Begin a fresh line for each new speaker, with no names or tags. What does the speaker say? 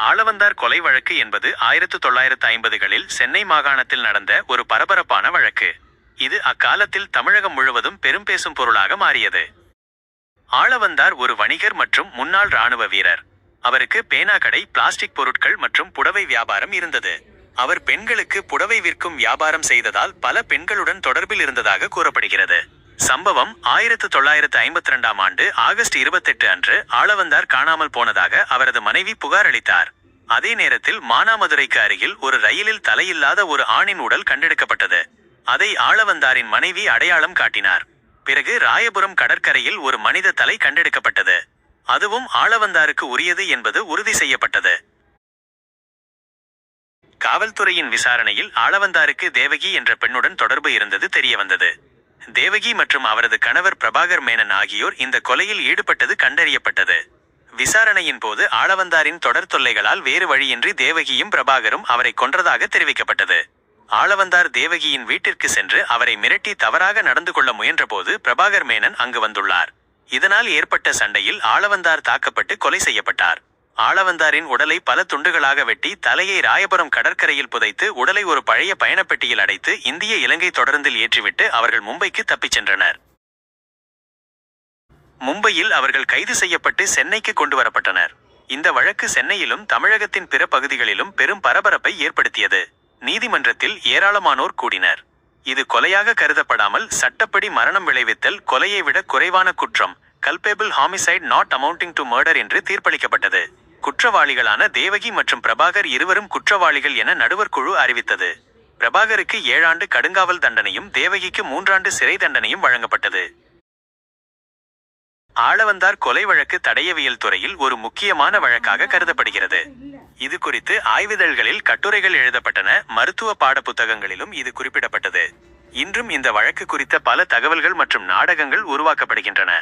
ஆளவந்தார் கொலை வழக்கு என்பது ஆயிரத்து தொள்ளாயிரத்து ஐம்பதுகளில் சென்னை மாகாணத்தில் நடந்த ஒரு பரபரப்பான வழக்கு. இது அக்காலத்தில் தமிழகம் முழுவதும் பெரும் பேசும் பொருளாக மாறியது. ஆளவந்தார் ஒரு வணிகர் மற்றும் முன்னாள் ராணுவ வீரர். அவருக்கு பேனா கடை பிளாஸ்டிக் பொருட்கள் மற்றும் புடவை வியாபாரம் இருந்தது. அவர் பெண்களுக்கு புடவை விற்கும் வியாபாரம் செய்ததால் பல பெண்களுடன் தொடர்பில் இருந்ததாக கூறப்படுகிறது. சம்பவம் ஆயிரத்து தொள்ளாயிரத்து ஐம்பத்தி ரெண்டாம் ஆண்டு ஆகஸ்ட் இருபத்தெட்டு அன்று ஆளவந்தார் காணாமல் போனதாக அவரது மனைவி புகார் அளித்தார். அதே நேரத்தில் மானாமதுரைக்கு அருகில் ஒரு ரயிலில் தலையில்லாத ஒரு ஆணின் உடல் கண்டெடுக்கப்பட்டது. அதை ஆளவந்தாரின் மனைவி அடையாளம் காட்டினார். பிறகு ராயபுரம் கடற்கரையில் ஒரு மனித தலை கண்டெடுக்கப்பட்டது. அதுவும் ஆளவந்தாருக்கு உரியது என்பது உறுதி செய்யப்பட்டது. காவல்துறையின் விசாரணையில் ஆளவந்தாருக்கு தேவகி என்ற பெண்ணுடன் தொடர்பு இருந்தது தெரியவந்தது. தேவகி மற்றும் அவரது கணவர் பிரபாகர் மேனன் ஆகியோர் இந்த கொலையில் ஈடுபட்டது கண்டறியப்பட்டது. விசாரணையின் போது ஆளவந்தாரின் தொடர் தொல்லைகளால் வேறு வழியின்றி தேவகியும் பிரபாகரும் அவரை கொன்றதாக தெரிவிக்கப்பட்டது. ஆளவந்தார் தேவகியின் வீட்டிற்கு சென்று அவரை மிரட்டி தவறாக நடந்து கொள்ள முயன்றபோது பிரபாகர் மேனன் அங்கு வந்துள்ளார். இதனால் ஏற்பட்ட சண்டையில் ஆளவந்தார் தாக்கப்பட்டு கொலை செய்யப்பட்டார். ஆளவந்தாரின் உடலை பல துண்டுகளாக வெட்டி தலையை ராயபுரம் கடற்கரையில் புதைத்து உடலை ஒரு பழைய பயணப்பெட்டியில் அடைத்து இந்திய இலங்கை தொடர்ந்தில் ஏற்றிவிட்டு அவர்கள் மும்பைக்கு தப்பிச் சென்றனர். மும்பையில் அவர்கள் கைது செய்யப்பட்டு சென்னைக்கு கொண்டு வரப்பட்டனர். இந்த வழக்கு சென்னையிலும் தமிழகத்தின் பிற பகுதிகளிலும் பெரும் பரபரப்பை ஏற்படுத்தியது. நீதிமன்றத்தில் ஏராளமானோர் கூடினர். இது கொலையாக கருதப்படாமல் சட்டப்படி மரணம் விளைவித்தல் கொலையை விட குறைவான குற்றம் culpable homicide not amounting to murder என்று தீர்ப்பளிக்கப்பட்டது. குற்றவாளிகளான தேவகி மற்றும் பிரபாகர் இருவரும் குற்றவாளிகள் என நடுவர் குழு அறிவித்தது. பிரபாகருக்கு ஏழாண்டு கடுங்காவல் தண்டனையும் தேவகிக்கு மூன்றாண்டு சிறை தண்டனையும் வழங்கப்பட்டது. ஆளவந்தார் கொலை வழக்கு தடயவியல் துறையில் ஒரு முக்கியமான வழக்காக கருதப்படுகிறது. இது குறித்து ஆய்விதழ்களில் கட்டுரைகள் எழுதப்பட்டன மருத்துவ பாட புத்தகங்களிலும் இது குறிப்பிடப்பட்டது. இன்றும் இந்த வழக்கு குறித்த பல தகவல்கள் மற்றும் நாடகங்கள் உருவாக்கப்படுகின்றன.